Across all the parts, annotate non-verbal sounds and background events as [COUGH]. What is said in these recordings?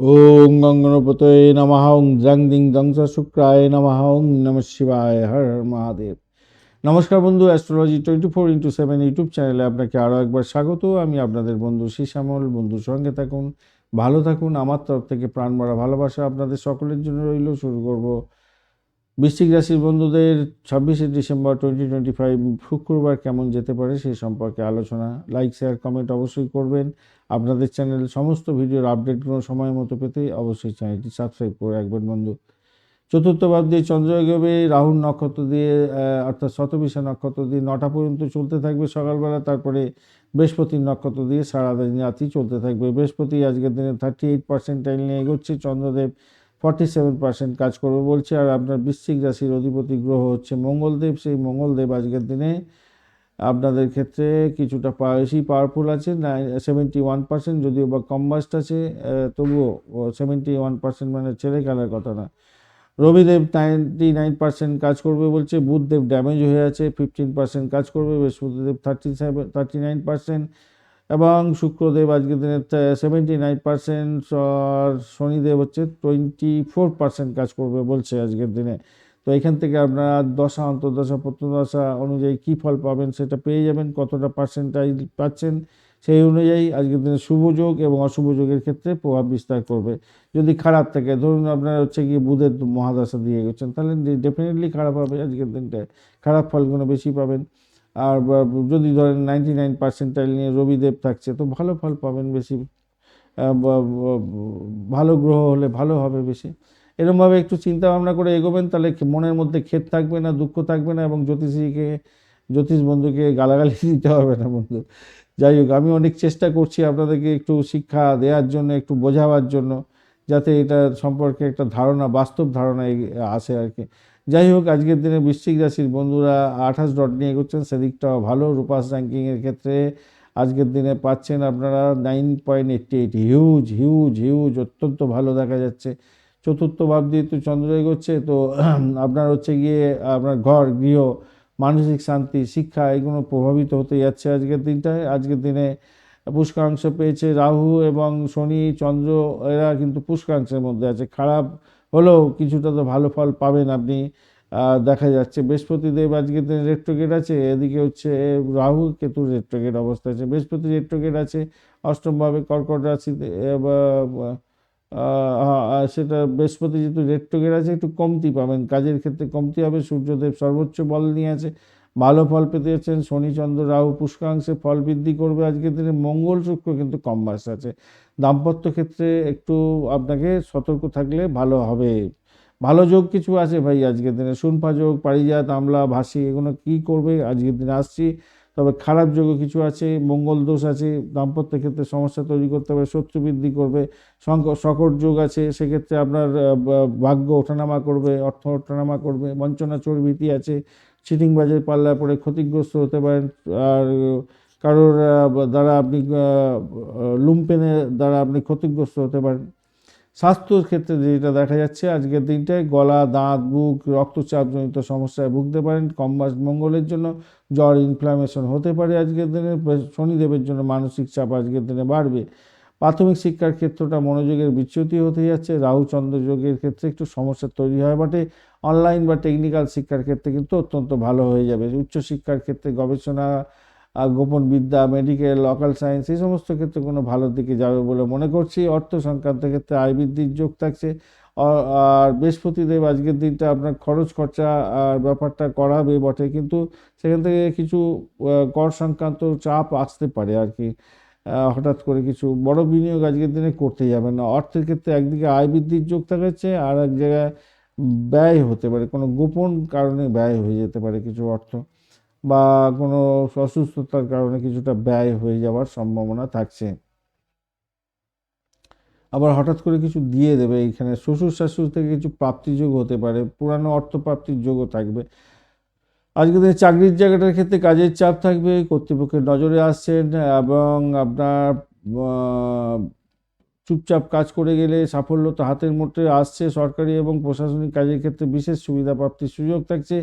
ওং গঙ্গনপতয়ে নমঃ ওং জং দিং দং শুক্রায় নমঃ ওং নম শিবায় হর হর মহাদেব নমস্কার বন্ধু astrology twenty four into seven YouTube চ্যানেলে আপনাকে আরও একবার স্বাগত। আমি আপনাদের বন্ধু শ্যামল বন্ধুর সঙ্গে থাকুন, ভালো থাকুন। আমার তরফ থেকে প্রাণ ভরা ভালোবাসা আপনাদের সকলের জন্য রইল। শুরু করব বৃশ্চিক রাশির বন্ধুদের ছাব্বিশে ডিসেম্বর টোয়েন্টি টোয়েন্টি ফাইভ শুক্রবার কেমন যেতে পারে সেই সম্পর্কে আলোচনা। লাইক শেয়ার কমেন্ট অবশ্যই করবেন। আপনাদের চ্যানেল সমস্ত ভিডিওর আপডেটগুলো সময় মতো পেতে অবশ্যই চ্যানেলটি সাবস্ক্রাইব করে রাখবেন, বন্ধু। চতুর্থ ভাব দিয়ে চন্দ্র এগোবে রাহুল নক্ষত্র দিয়ে অর্থাৎ শতবিশা নক্ষত্র দিয়ে নটা পর্যন্ত চলতে থাকবে সকালবেলা। তারপরে বৃহস্পতির নক্ষত্র দিয়ে সারাদিন রাতি চলতে থাকবে। বৃহস্পতি আজকের দিনে থার্টি এইট পার্সেন্ট টাইল নিয়ে এগোচ্ছে। চন্দ্রদেব ফর্টি সেভেন পার্সেন্ট কাজ করবে বলছে আর আপনার বৃশ্চিক রাশির অধিপতি গ্রহ হচ্ছে মঙ্গলদেব। সেই মঙ্গলদেব আজকের দিনে আপনাদের ক্ষেত্রে কিছুটা বেশি পাওয়ারফুল আছে সেভেন্টি ওয়ান পার্সেন্ট যদিও বা কম্বাস্ট আছে আহ, তবুও সেভেন্টি ওয়ান পার্সেন্ট মানে ছেড়ে খেলার কথা না। রবিদেব নাইনটি নাইন পার্সেন্ট কাজ করবে বলছে বুধদেব ড্যামেজ হয়ে আছে ফিফটিন পার্সেন্ট কাজ করবে Brihaspatidev thirty seven thirty nine percent এবং শুক্রদেব আজকের দিনে সেভেন্টি নাইন পার্সেন্ট আর শনিদেব হচ্ছে টোয়েন্টি ফোর পার্সেন্ট কাজ করবে বলছে আজকের দিনে। তো এখান থেকে আপনারা দশা, অন্তর্দশা প্রত্যদশা অনুযায়ী কী ফল পাবেন সেটা পেয়ে যাবেন, কতটা পার্সেন্টাইজ পাচ্ছেন সেই অনুযায়ী আজকের দিনে শুভ যোগ এবং অশুভ যোগের ক্ষেত্রে প্রভাব বিস্তার করবে। যদি খারাপ থাকে, ধরুন আপনার হচ্ছে গিয়ে বুধের মহাদশা দিয়ে গেছেন, তাহলে ডেফিনেটলি খারাপ হবে আজকের দিনটায়। খারাপ ফলগুলো বেশি পাবেন। আর যদি ধরেন নাইনটি নাইন পার্সেন্টাইল নিয়ে রবিদেব থাকছে, তো ভালো ফল পাবেন বেশি। ভালো গ্রহ হলে ভালো হবে বেশি। এরমভাবে একটু চিন্তা ভাবনা করে এগোবেন, তাহলে মনের মধ্যে ক্ষেত থাকবে না, দুঃখ থাকবে না এবং জ্যোতিষীকে, জ্যোতিষ বন্ধুকে গালাগালি [LAUGHS] দিতে হবে না বন্ধু। যাই হোক, আমি অনেক চেষ্টা করছি আপনাদেরকে একটু শিক্ষা দেওয়ার জন্য, একটু বোঝাবার জন্য। যাতে এটা সম্পর্কে একটা ধারণা, বাস্তব ধারণা আসে আর কি। যাই হোক, আজকের দিনে বৃশ্চিক রাশির বন্ধুরা আঠাশ ডট নিয়ে এগোচ্ছেন, সেদিকটাও ভালো। রূপাস র্যাঙ্কিংয়ের ক্ষেত্রে আজকের দিনে পাচ্ছেন আপনারা nine point eighty eight huge huge huge অত্যন্ত ভালো দেখা যাচ্ছে। চতুর্থ ভাব দিয়ে তো চন্দ্র এগোচ্ছে, তো আপনার হচ্ছে গিয়ে আপনার ঘর, গৃহ, মানসিক শান্তি, শিক্ষা, এগুলো প্রভাবিত হতে যাচ্ছে আজকের দিনটায়। আজকের দিনে পুষ্কাংশ পেয়েছে রাহু এবং শনি, চন্দ্র, এরা কিন্তু পুষ্কাংশের মধ্যে আছে। খারাপ হলেও কিছুটা তো ভালো ফল পাবেন আপনি। দেখা যাচ্ছে বৃহস্পতিদেব আজকের দিনে রেট্রোগেট আছে, এদিকে হচ্ছে রাহু কেতু রেট্রোগেট অবস্থা আছে। বৃহস্পতি রেট্রোগেট আছে, অষ্টমভাবে কর্কট রাশিতে সেটা বৃহস্পতি যেহেতু রেট্রোগেট আছে, একটু কমতি পাবেন। কাজের ক্ষেত্রে কমতি হবে, সূর্যদেব সর্বোচ্চ বল নিয়ে আছে। ভালো ফল পেতে যাচ্ছেন শনিচন্দ্র রাহু পুষ্কাংশে ফল বৃদ্ধি করবে, আজকের দিনে মঙ্গল শুক্র কিন্তু কম বাস আছে। দাম্পত্য ক্ষেত্রে একটু আপনাকে সতর্ক থাকলে ভালো হবে। ভালো যোগ কিছু আছে ভাই আজকের দিনে, সুনফা যোগ, পারিজাত, আমলা, ভাসি, এগুলো কি করবে? আজকের দিনে আসছি। তবে খারাপ যোগও কিছু আছে, মঙ্গল দোষ আছে, দাম্পত্য ক্ষেত্রে সমস্যা তৈরি করতে হবে, শত্রু বৃদ্ধি করবে, সংক- সকট যোগ আছে, সেক্ষেত্রে আপনার ভাগ্য ওঠানামা করবে, অর্থ ওঠানামা করবে, বঞ্চনা চোর ভীতি আছে চিটিং বাজের পাল্লা পড়ে ক্ষতিগ্রস্ত হতে পারেন, আর কারোর দ্বারা আপনি লুম্পেনের দ্বারা আপনি ক্ষতিগ্রস্ত হতে পারেন। স্বাস্থ্যর ক্ষেত্রে যেটা দেখা যাচ্ছে, আজকের দিনটায় গলা, দাঁত, বুক, রক্তচাপজনিত সমস্যায় ভুগতে পারেন। কম্বাস মঙ্গলের জন্য জ্বর ইনফ্লামেশন হতে পারে আজকের দিনে। শনিদেবের জন্য মানসিক চাপ আজকের দিনে বাড়বে। প্রাথমিক শিক্ষার ক্ষেত্রটা মনোযোগের বিচ্যুতি হতে যাচ্ছে। রাহু চন্দ্র যোগের ক্ষেত্রে একটু সমস্যা তৈরি হয় বটে অনলাইন বা টেকনিক্যাল শিক্ষার ক্ষেত্রে কিন্তু অত্যন্ত ভালো হয়ে যাবে। উচ্চশিক্ষার ক্ষেত্রে গবেষণা গোপন বিদ্যা মেডিকেল লোকাল সায়েন্স এই সমস্ত ক্ষেত্রে কোনো ভালোর দিকে যাবে বলে মনে করছি। অর্থ সংক্রান্ত ক্ষেত্রে আয় বৃদ্ধির যোগ থাকছে। আর বৃহস্পতিদেব আজকের দিনটা আপনার খরচ খরচা, আর ব্যাপারটা করাবে বটে, কিন্তু সেখান থেকে কিছু কর সংক্রান্ত চাপ আসতে পারে আর কি। হঠাৎ করে কিছু বড় বিনিয়োগ আজকের দিনে করতে যাবেন না। অর্থের ক্ষেত্রে একদিকে আয় বৃদ্ধির যোগ থাকাচ্ছে, আর এক জায়গায় ব্যয় হতে পারে। কোনো গোপন কারণে ব্যয় হয়ে যেতে পারে কিছু অর্থ, বা কোনো অসুস্থতার কারণে কিছুটা ব্যয় হয়ে যাওয়ার সম্ভাবনা থাকছে। আবার হঠাৎ করে কিছু দিয়ে দেবে এইখানে শ্বশুর শাশুড়ি থেকে কিছু প্রাপ্তিযোগ হতে পারে, পুরানো অর্থ প্রাপ্তির যোগও থাকবে। আজকে দিনে চাকরির জায়গাটার ক্ষেত্রে কাজের চাপ থাকবে, কর্তৃপক্ষের নজরে আসছেন এবং আপনার চুপচাপ কাজ করে গেলে সাফল্য তো হাতের মধ্যে আসছে সরকারি এবং প্রশাসনিক কাজের ক্ষেত্রে বিশেষ সুবিধা প্রাপ্তির সুযোগ থাকছে।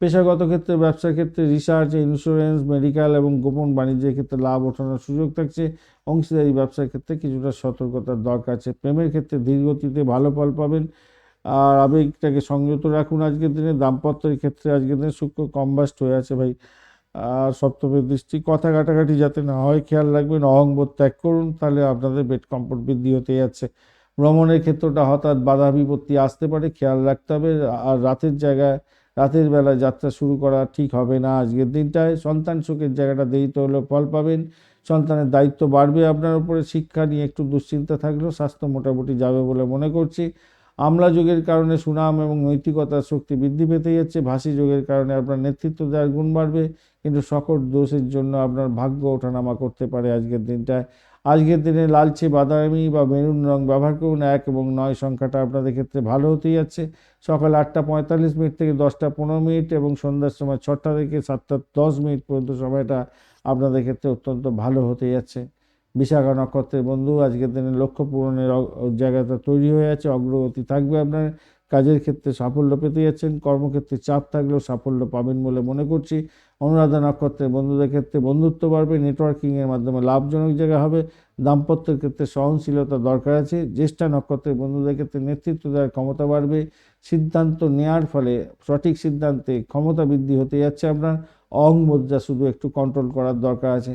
পেশাগত ক্ষেত্রে, ব্যবসার ক্ষেত্রে রিসার্চ ইন্স্যুরেন্স মেডিকেল এবং গোপন বাণিজ্যের ক্ষেত্রে লাভ ওঠানোর সুযোগ থাকছে। অংশীদারি ব্যবসার ক্ষেত্রে কিছুটা সতর্কতার দরকার আছে। প্রেমের ক্ষেত্রে ধীরগতিতে ভালো ফল পাবেন। আর আবেগটাকে সংযত রাখুন আজকের দিনে। দাম্পত্যের ক্ষেত্রে আজকের দিনে শুক্র কম্বাস্ট হয়ে আছে ভাই। আর সপ্তমের দৃষ্টি, কথা কাটাকাটি যাতে না হয়, খেয়াল রাখবেন, অহংবোধ ত্যাগ করুন, তাহলে আপনাদের বেড কম্ফোর্ট বৃদ্ধি হতে যাচ্ছে। ভ্রমণের ক্ষেত্রটা হঠাৎ বাধা বিপত্তি আসতে পারে, খেয়াল রাখতে হবে। আর রাতের জায়গায়, রাতের বেলা যাত্রা শুরু করা ঠিক হবে না আজকের দিনটায়। সন্তান সুখের জায়গাটা দেরিতে হলেও ফল পাবেন। সন্তানের দায়িত্ব বাড়বে আপনার উপরে। শিক্ষা নিয়ে একটু দুশ্চিন্তা থাকলেও স্বাস্থ্য মোটামুটি যাবে বলে মনে করছি। আমলা যোগের কারণে সুনাম এবং নৈতিকতার শক্তি বৃদ্ধি পেতে যাচ্ছে ভাসি যোগের কারণে আপনার নেতৃত্ব দেওয়ার গুণ বাড়বে, কিন্তু সকল দোষের জন্য আপনার ভাগ্য ওঠানামা করতে পারে আজকের দিনটায়। আজকের দিনে লালচে বাদামি বা মেরুন রং ব্যবহার করুন, এক এবং নয় সংখ্যাটা আপনাদের ক্ষেত্রে ভালো হতেই যাচ্ছে। সকাল আটটা পঁয়তাল্লিশ মিনিট থেকে দশটা পনেরো মিনিট এবং সন্ধ্যার সময় ছটা থেকে সাতটা দশ মিনিট পর্যন্ত সময়টা আপনাদের ক্ষেত্রে অত্যন্ত ভালো হতে যাচ্ছে। বিশাখা নক্ষত্রের বন্ধু, আজকের দিনে লক্ষ্য পূরণের জায়গাটা তৈরি হয়ে আছে, অগ্রগতি থাকবে আপনার, কাজের ক্ষেত্রে সাফল্য পেতে যাচ্ছেন, কর্মক্ষেত্রে চাপ থাকলেও সাফল্য পাবেন বলে মনে করছি। অনুরাধা নক্ষত্রের বন্ধুদের ক্ষেত্রে বন্ধুত্ব বাড়বে, নেটওয়ার্কিংয়ের মাধ্যমে লাভজনক জায়গা হবে, দাম্পত্যের ক্ষেত্রে সহনশীলতা দরকার আছে, জ্যেষ্ঠা নক্ষত্রের বন্ধুদের ক্ষেত্রে নেতৃত্ব দেওয়ার ক্ষমতা বাড়বে, সিদ্ধান্ত নেওয়ার ফলে সঠিক সিদ্ধান্তে ক্ষমতা বৃদ্ধি হতে যাচ্ছে আপনার অহং মুদ্রা শুধু একটু কন্ট্রোল করার দরকার আছে।